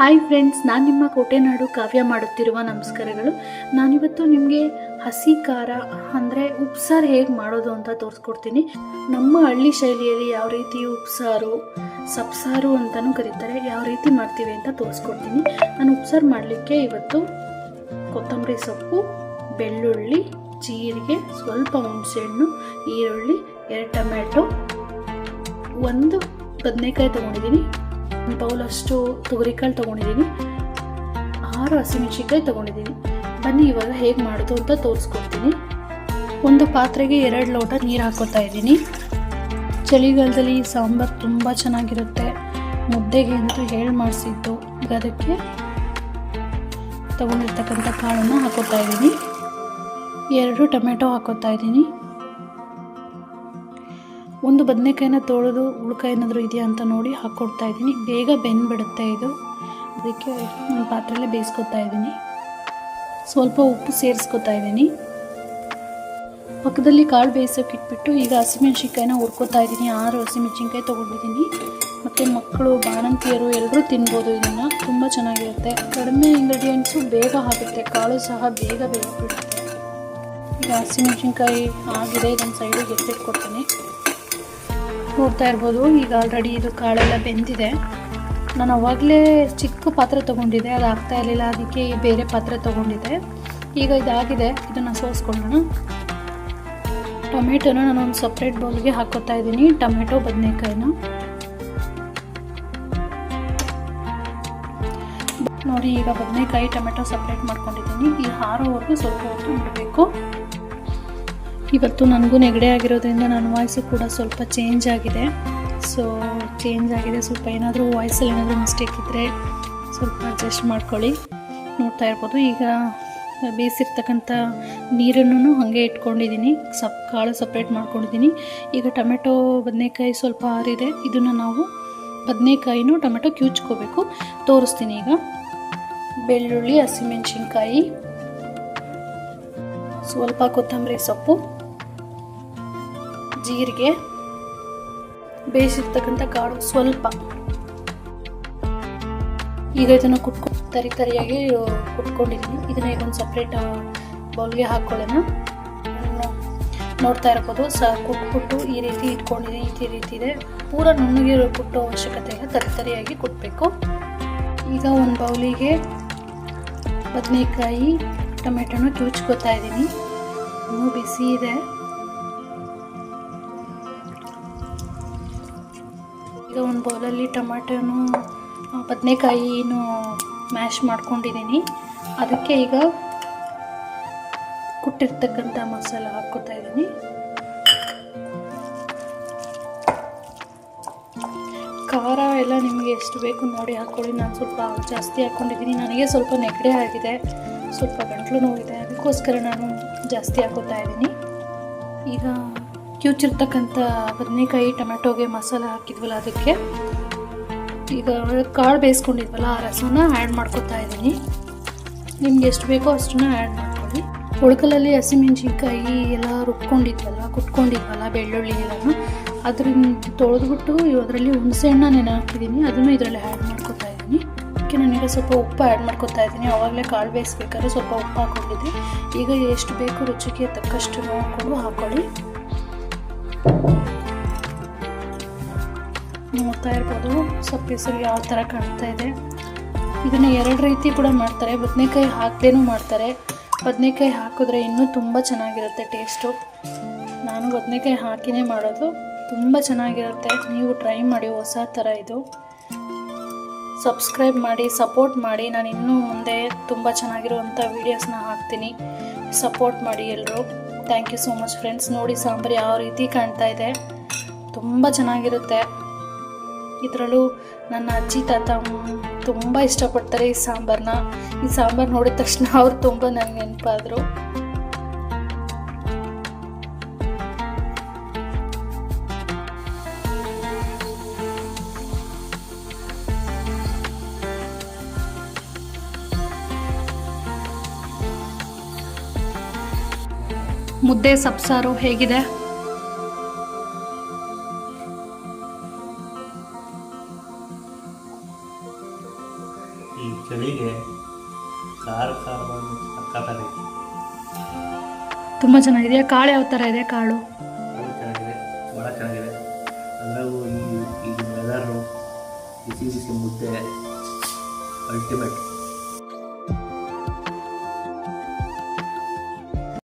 Hi friends ನಾನು ನಿಮ್ಮ ಕೋಟೆನಾಡು ಕಾವ್ಯ ಮಾಡುತ್ತಿರುವ ನಮಸ್ಕಾರಗಳು. ನಾನಿವತ್ತು ನಿಮಗೆ ಹಸಿ ಖಾರ ಅಂದರೆ ಉಪ್ಸಾರು ಹೇಗೆ ಮಾಡೋದು ಅಂತ ತೋರಿಸ್ಕೊಡ್ತೀನಿ. ನಮ್ಮ ಹಳ್ಳಿ ಶೈಲಿಯಲ್ಲಿ ಯಾವ ರೀತಿ ಉಪ್ಸಾರು ಸಬ್ಸಾರು ಅಂತಲೂ ಕರೀತಾರೆ. ಯಾವ ರೀತಿ ಮಾಡ್ತೀವಿ ಅಂತ ತೋರಿಸ್ಕೊಡ್ತೀನಿ. ನಾನು ಉಪ್ಸಾರು ಮಾಡಲಿಕ್ಕೆ ಇವತ್ತು ಕೊತ್ತಂಬರಿ ಸೊಪ್ಪು, ಬೆಳ್ಳುಳ್ಳಿ, ಜೀರಿಗೆ, ಸ್ವಲ್ಪ ಹುಣಸೆಹಣ್ಣು, ಈರುಳ್ಳಿ, ಎರಡು ಟೊಮ್ಯಾಟೊ, ಒಂದು ಬದನೆಕಾಯಿ ತೊಗೊಂಡಿದ್ದೀನಿ. ಒಂದು ಬೌಲಷ್ಟು ತೊಗರಿಕಾಳು ತೊಗೊಂಡಿದ್ದೀನಿ. ಆರು ಹಸಿಮೆಣಸಿನ್ಕಾಯಿ ತೊಗೊಂಡಿದ್ದೀನಿ. ಬನ್ನಿ, ಇವಾಗ ಹೇಗೆ ಮಾಡೋದು ಅಂತ ತೋರಿಸ್ಕೊಡ್ತೀನಿ. ಒಂದು ಪಾತ್ರೆಗೆ ಎರಡು ಲೋಟ ನೀರು ಹಾಕೋತಾ ಇದ್ದೀನಿ. ಚಳಿಗಾಲದಲ್ಲಿ ಸಾಂಬಾರು ತುಂಬ ಚೆನ್ನಾಗಿರುತ್ತೆ. ಮುದ್ದೆಗೆ ಅಂತ ಹೇಳಿ ಮಾಡಿಸಿದ್ದು. ಈಗ ಅದಕ್ಕೆ ತಗೊಂಡಿರ್ತಕ್ಕಂಥ ಕಾಳನ್ನು ಹಾಕೋತಾ ಇದ್ದೀನಿ. ಎರಡು ಟೊಮೆಟೊ ಹಾಕೋತಾ ಇದ್ದೀನಿ. ಒಂದು ಬದನೆಕಾಯಿನ ತೊಳೆದು ಉಳ್ಕ ಏನಾದರೂ ಇದೆಯಾ ಅಂತ ನೋಡಿ ಹಾಕ್ಕೊಡ್ತಾ ಇದ್ದೀನಿ. ಬೇಗ ಬೆಂದ್ಬಿಡುತ್ತೆ ಇದು. ಅದಕ್ಕೆ ನಾನು ಪಾತ್ರೆಯಲ್ಲೇ ಬೇಯಿಸ್ಕೊತಾ ಇದ್ದೀನಿ. ಸ್ವಲ್ಪ ಉಪ್ಪು ಸೇರಿಸ್ಕೊತಾ ಇದ್ದೀನಿ. ಪಕ್ಕದಲ್ಲಿ ಕಾಳು ಬೇಯಿಸೋಕೆ ಇಟ್ಬಿಟ್ಟು ಈಗ ಹಸಿಮೆಣ್ಸಿನ್ಕಾಯಿನ ಹುರ್ಕೋತಾ ಇದ್ದೀನಿ. ಆರು ಹಸಿಮೆಣ್ಸಿನ್ಕಾಯಿ ತೊಗೊಂಡಿದ್ದೀನಿ. ಮತ್ತು ಮಕ್ಕಳು, ಬಾಣಂತಿಯರು ಎಲ್ಲರೂ ತಿನ್ಬೋದು ಇದನ್ನು. ತುಂಬ ಚೆನ್ನಾಗಿರುತ್ತೆ. ಕಡಿಮೆ ಇಂಗ್ರೀಡಿಯೆಂಟ್ಸು ಬೇಗ ಆಗುತ್ತೆ. ಕಾಳು ಸಹ ಬೇಗ ಬೇಯಿಸ್ಬಿಡುತ್ತೆ. ಈಗ ಹಸಿಮೆಣ್ಸಿನ್ಕಾಯಿ ಆಗಿದೆ. ಇದನ್ನು ಸೈಡಿಗೆ ಎತ್ತಿಟ್ಕೊಡ್ತೀನಿ ನೋಡ್ತಾ ಇರ್ಬೋದು. ಈಗ ಆಲ್ರೆಡಿ ಇದು ಕಾಳೆಲ್ಲ ಬೆಂದಿದೆ. ನಾನು ಅವಾಗಲೇ ಚಿಕ್ಕ ಪಾತ್ರೆ ತೊಗೊಂಡಿದ್ದೆ. ಅದು ಆಗ್ತಾ ಇರಲಿಲ್ಲ. ಅದಕ್ಕೆ ಬೇರೆ ಪಾತ್ರೆ ತೊಗೊಂಡಿದ್ದೆ. ಈಗ ಇದಾಗಿದೆ. ಇದನ್ನು ಸೋಸ್ಕೊಳ್ಳೋಣ. ಟೊಮೆಟೊನ ನಾನು ಒಂದು ಸಪ್ರೇಟ್ ಬೌಲ್ಗೆ ಹಾಕೋತಾ ಇದ್ದೀನಿ. ಟೊಮೆಟೊ ಬದನೆಕಾಯಿನ. ನೋಡಿ, ಈಗ ಬದನೆಕಾಯಿ, ಟೊಮೆಟೊ ಸಪ್ರೇಟ್ ಮಾಡ್ಕೊಂಡಿದ್ದೀನಿ. ಈ ಹಾರೋವರೆಗೂ ಸ್ವಲ್ಪ ಹೊತ್ತು ಬಿಡಬೇಕು ಇವತ್ತು ನನಗೂ ನೆಗಡೆ ಆಗಿರೋದ್ರಿಂದ ನನ್ನ ವಾಯ್ಸು ಕೂಡ ಸ್ವಲ್ಪ ಚೇಂಜ್ ಆಗಿದೆ. ಸೊ ಚೇಂಜ್ ಆಗಿದೆ. ಸ್ವಲ್ಪ ಏನಾದರೂ ವಾಯ್ಸಲ್ಲಿ ಏನಾದರೂ ಮಿಸ್ಟೇಕ್ ಇದ್ದರೆ ಸ್ವಲ್ಪ ಅಡ್ಜಸ್ಟ್ ಮಾಡ್ಕೊಳ್ಳಿ. ನೋಡ್ತಾ ಇರ್ಬೋದು. ಈಗ ಬೇಯಿಸಿರ್ತಕ್ಕಂಥ ನೀರನ್ನು ಹಾಗೆ ಇಟ್ಕೊಂಡಿದ್ದೀನಿ. ಸಪ್, ಕಾಳು ಸಪ್ರೇಟ್ ಮಾಡ್ಕೊಂಡಿದ್ದೀನಿ. ಈಗ ಟೊಮೆಟೊ, ಬದನೆಕಾಯಿ ಸ್ವಲ್ಪ ಆರಿದೆ. ಇದನ್ನು ನಾವು ಬದನೆಕಾಯಿನೂ ಟೊಮೆಟೊ ಕ್ಯೂಚ್ಕೋಬೇಕು. ತೋರಿಸ್ತೀನಿ ಈಗ. ಬೆಳ್ಳುಳ್ಳಿ, ಹಸಿಮೆಣಸಿನ್ಕಾಯಿ, ಸ್ವಲ್ಪ ಕೊತ್ತಂಬರಿ ಸೊಪ್ಪು. ಜೀರಿಗೆ ಬೇಯಿಸಿರ್ತಕ್ಕಂಥ ಕಾಳು ಸ್ವಲ್ಪ. ಈಗ ಇದನ್ನು ಕುಟ್ಕೊ ತರಿ ತರಿಯಾಗಿ ಕುಟ್ಕೊಂಡಿದ್ದೀನಿ. ಇದನ್ನ ಈಗ ಒಂದು ಸಪ್ರೇಟ್ ಬೌಲ್ಗೆ ಹಾಕ್ಕೊಳ್ಳೋಣ ನೋಡ್ತಾ ಇರ್ಬೋದು. ಸ, ಕುಟ್ಬಿಟ್ಟು ಈ ರೀತಿ ಇಟ್ಕೊಂಡಿದ್ದೀನಿ ಈ ರೀತಿ ಇದೆ. ಪೂರ ನುಣ್ಣಗೆ ಕುಟ್ಟೋ ಅವಶ್ಯಕತೆ ಇಲ್ಲ. ತರಿ ತರಿಯಾಗಿ ಕುಟ್ಟಬೇಕು ಈಗ ಒಂದು ಬೌಲಿಗೆ ಬದನೆಕಾಯಿ, ಟೊಮೆಟೊನ ಕ್ಯೂಚ್ಕೋತಾ ಇದ್ದೀನಿ. ಇನ್ನೂ ಬಿಸಿ ಇದೆ. ಈಗ ಒಂದು ಬೌಲಲ್ಲಿ ಟೊಮ್ಯಾಟೋನು ಬದನೆಕಾಯಿನೂ ಮ್ಯಾಶ್ ಮಾಡ್ಕೊಂಡಿದ್ದೀನಿ. ಅದಕ್ಕೆ ಈಗ ಕುಟ್ಟಿರ್ತಕ್ಕಂಥ ಮಸಾಲ ಹಾಕ್ಕೊತಾ ಇದ್ದೀನಿ. ಖಾರ ಎಲ್ಲ ನಿಮಗೆ ಎಷ್ಟು ಬೇಕು ನೋಡಿ ಹಾಕ್ಕೊಳ್ಳಿ. ನಾನು ಸ್ವಲ್ಪ ಜಾಸ್ತಿ ಹಾಕ್ಕೊಂಡಿದ್ದೀನಿ. ನನಗೆ ಸ್ವಲ್ಪ ನೆಗಡಿ ಆಗಿದೆ. ಸ್ವಲ್ಪ ಗಂಟ್ಲು ನೋವಿದೆ. ಅದಕ್ಕೋಸ್ಕರ ನಾನು ಜಾಸ್ತಿ ಹಾಕೋತಾ ಇದ್ದೀನಿ. ಈಗ ಕ್ಯೂಚಿರ್ತಕ್ಕಂಥ ಬದನೆಕಾಯಿ, ಟೊಮೆಟೊಗೆ ಮಸಾಲ ಹಾಕಿದ್ವಲ್ಲ ಅದಕ್ಕೆ, ಈಗ ಕಾಳು ಬೇಯಿಸ್ಕೊಂಡಿದ್ವಲ್ಲ ಆ ರಸನ ಆ್ಯಡ್ ಮಾಡ್ಕೊತಾ ಇದ್ದೀನಿ. ನಿಮ್ಗೆ ಎಷ್ಟು ಬೇಕೋ ಅಷ್ಟನ್ನ ಆ್ಯಡ್ ಮಾಡ್ಕೊಳ್ಳಿ. ಒಳಕಲಲ್ಲಿ ಹಸಿಮೆಣ್ಸಿನ್ಕಾಯಿ ಎಲ್ಲ ರುಬ್ಕೊಂಡಿದ್ವಲ್ಲ, ಕುಟ್ಕೊಂಡಿದ್ವಲ್ಲ ಬೆಳ್ಳುಳ್ಳಿ ಎಲ್ಲನೂ, ಅದರಿಂದ ತೊಳೆದ್ಬಿಟ್ಟು ಅದರಲ್ಲಿ ಹುಣಸೆಹಣ್ಣ ನೆನೆ ಹಾಕಿದ್ದೀನಿ ಅದನ್ನು ಇದರಲ್ಲಿ ಆ್ಯಡ್ ಮಾಡ್ಕೊತಾ ಇದ್ದೀನಿ. ಅದಕ್ಕೆ ನಾನೀಗ ಸ್ವಲ್ಪ ಉಪ್ಪು ಆ್ಯಡ್ ಮಾಡ್ಕೊತಾ ಇದ್ದೀನಿ. ಆವಾಗಲೇ ಕಾಳು ಬೇಯಿಸ್ಬೇಕಾದ್ರೆ ಸ್ವಲ್ಪ ಉಪ್ಪು ಹಾಕ್ಕೊಂಡಿದ್ದೆ. ಈಗ ಎಷ್ಟು ಬೇಕು ರುಚಿಗೆ ತಕ್ಕಷ್ಟು ನೋಡಿಕೊಂಡು ಹಾಕ್ಕೊಳ್ಳಿ ನೋಡ್ತಾ ಇರ್ಬೋದು, ಸೊಪ್ಪು ಯಾವ ಥರ ಕಾಣ್ತಾ ಇದೆ. ಇದನ್ನು ಎರಡು ರೀತಿ ಕೂಡ ಮಾಡ್ತಾರೆ. ಬದನೆಕಾಯಿ ಹಾಕ್ದೇನೂ ಮಾಡ್ತಾರೆ. ಬದನೆಕಾಯಿ ಹಾಕಿದ್ರೆ ಇನ್ನೂ ತುಂಬ ಚೆನ್ನಾಗಿರುತ್ತೆ ಟೇಸ್ಟು ನಾನು ಬದನೆಕಾಯಿ ಹಾಕಿನೇ ಮಾಡೋದು. ತುಂಬ ಚೆನ್ನಾಗಿರುತ್ತೆ. ನೀವು ಟ್ರೈ ಮಾಡಿ, ಹೊಸ ಥರ ಇದು. ಸಬ್ಸ್ಕ್ರೈಬ್ ಮಾಡಿ ಸಪೋರ್ಟ್ ಮಾಡಿ. ನಾನು ಇನ್ನೂ ಮುಂದೆ ತುಂಬ ಚೆನ್ನಾಗಿರುವಂಥ ವೀಡಿಯೋಸ್ನ ಹಾಕ್ತೀನಿ. ಸಪೋರ್ಟ್ ಮಾಡಿ ಎಲ್ಲರೂ thank you so much friends ನೋಡಿ ಸಾಂಬಾರು ಯಾವ ರೀತಿ ಕಾಣ್ತಾ ಇದೆ. ತುಂಬ ಚೆನ್ನಾಗಿರುತ್ತೆ. ಇದರಲ್ಲೂ ನನ್ನ ಅಜ್ಜಿ, ತಾತ ತುಂಬ ಇಷ್ಟಪಡ್ತಾರೆ ಈ ಸಾಂಬಾರನ್ನ ಈ ಸಾಂಬಾರು ನೋಡಿದ ತಕ್ಷಣ ಅವ್ರು ತುಂಬ ನನಗೆ ನೆನಪಾದರು. ಮುದ್ದೆ ಸಬ್ಸಾರು ಹೇಗಿದೆ? ಈ ಚಳಿಗೆ ಖಾರ ಖಾರವಾಗಿ ಸಕ್ಕತ್ತಾಗೈತೆ ತುಂಬ ಚೆನ್ನಾಗಿದೆ ಕಾಳು ಯಾವ ಥರ ಇದೆ ಕಾಳು? ಚೆನ್ನಾಗಿದೆ ಭಾಳ ಚೆನ್ನಾಗಿದೆ. ಅದರಾಗೂ ಈ ಈಗ ವೆದರು ಬಿಸಿ ಬಿಸಿ ಮುದ್ದೆ ಅಲ್ಟಿಮೇಟ್